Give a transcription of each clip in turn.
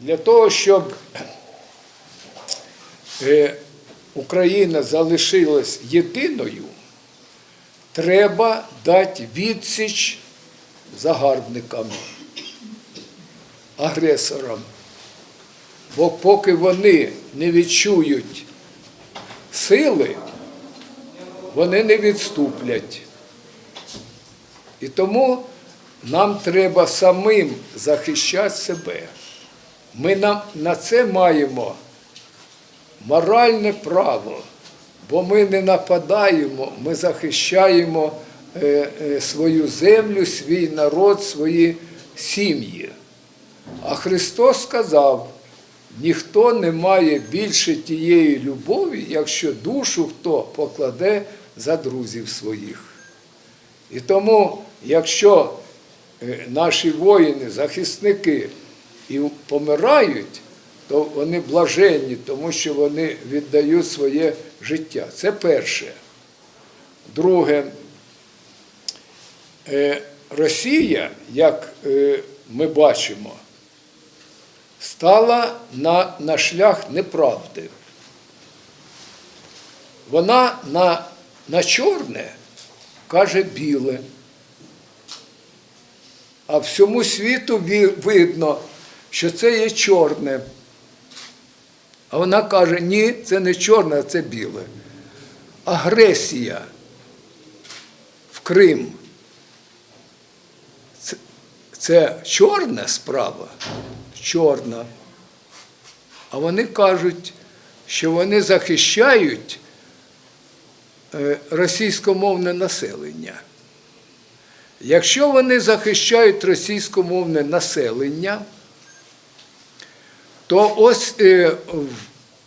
Для того, щоб е, Україна залишилась єдиною, треба дати відсіч загарбникам, агресорам. Бо поки вони не відчують сили, вони не відступлять. І тому нам треба самим захищати себе. Ми на, на це маємо моральне право, бо ми не нападаємо, ми захищаємо е, е, свою землю, свій народ, свої сім'ї. А Христос сказав, ніхто не має більше тієї любові, якщо душу хто покладе за друзів своїх. І тому, якщо е, наші воїни, захисники і помирають, то вони блаженні, тому що вони віддають своє життя. Це перше. Друге, е, Росія, як е, ми бачимо, стала на, на шлях неправди. Вона на, на чорне каже біле. А всьому світу видно, що це є чорне. А вона каже, ні, це не чорне, а це біле. Агресія в Крим. Це, це чорна справа? Чорна. А вони кажуть, що вони захищають е, російськомовне населення. Якщо вони захищають російськомовне населення, то ось е,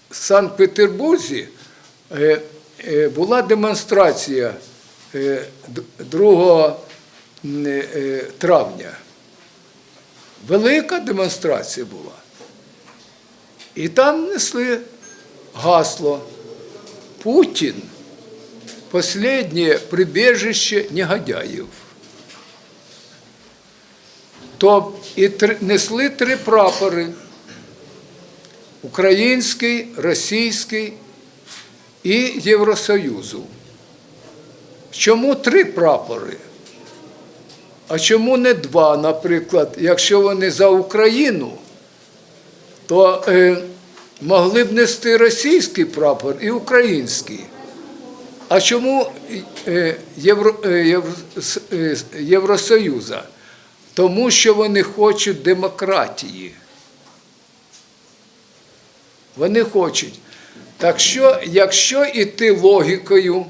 в Санкт-Петербурзі е, е, була демонстрація е, 2 м, е, травня. Велика демонстрація була. І там несли гасло Путін последнее прибежище негодяїв. То і три, несли три прапори: український, російський і Євросоюзу. Чому три прапори? А чому не два, наприклад, якщо вони за Україну, то е, могли б нести російський прапор і український. А чому е, Євро, е, е, Євросоюза? Тому що вони хочуть демократії. Вони хочуть. Так що, якщо йти логікою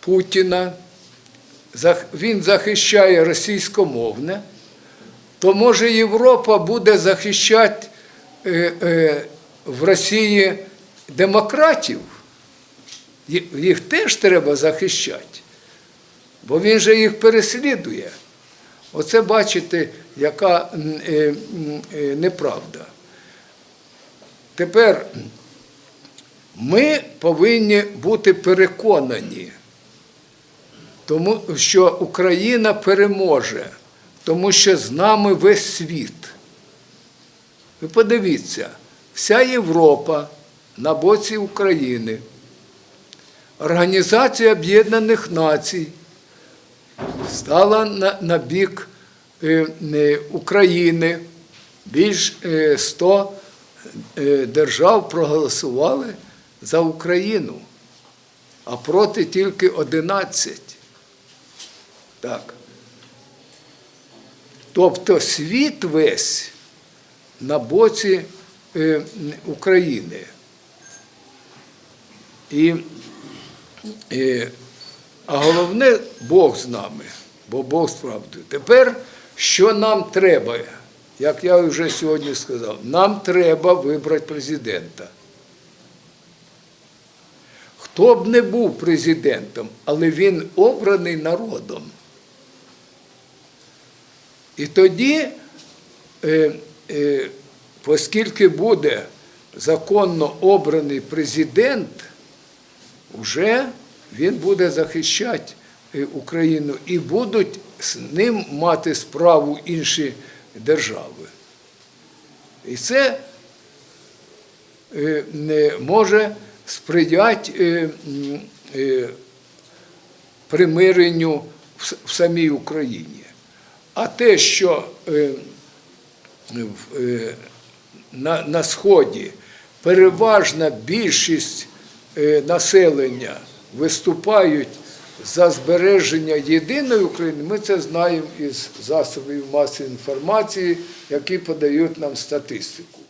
Путіна, він захищає російськомовне, то може Європа буде захищати е, е, в Росії демократів. Їх теж треба захищати, бо він же їх переслідує. Оце бачите, яка е, неправда. Тепер ми повинні бути переконані, тому що Україна переможе, тому що з нами весь світ. Ви подивіться, вся Європа на боці України, Організація Об'єднаних Націй стала на, на бік е, е, України. Більш е, 100 е, держав проголосували за Україну, а проти тільки 11. Так. Тобто світ весь на боці е, України. І, е, а головне Бог з нами, бо Бог з правдою. Тепер, що нам треба, як я вже сьогодні сказав, нам треба вибрати президента. Хто б не був президентом, але він обраний народом. І тоді, е, е, оскільки буде законно обраний президент, вже він буде захищати е, Україну і будуть з ним мати справу інші держави. І це е, може сприяти е, е, примиренню в самій Україні. А те, що на, Сході переважна більшість населення виступають за збереження єдиної України, ми це знаємо із засобів масової інформації, які подають нам статистику.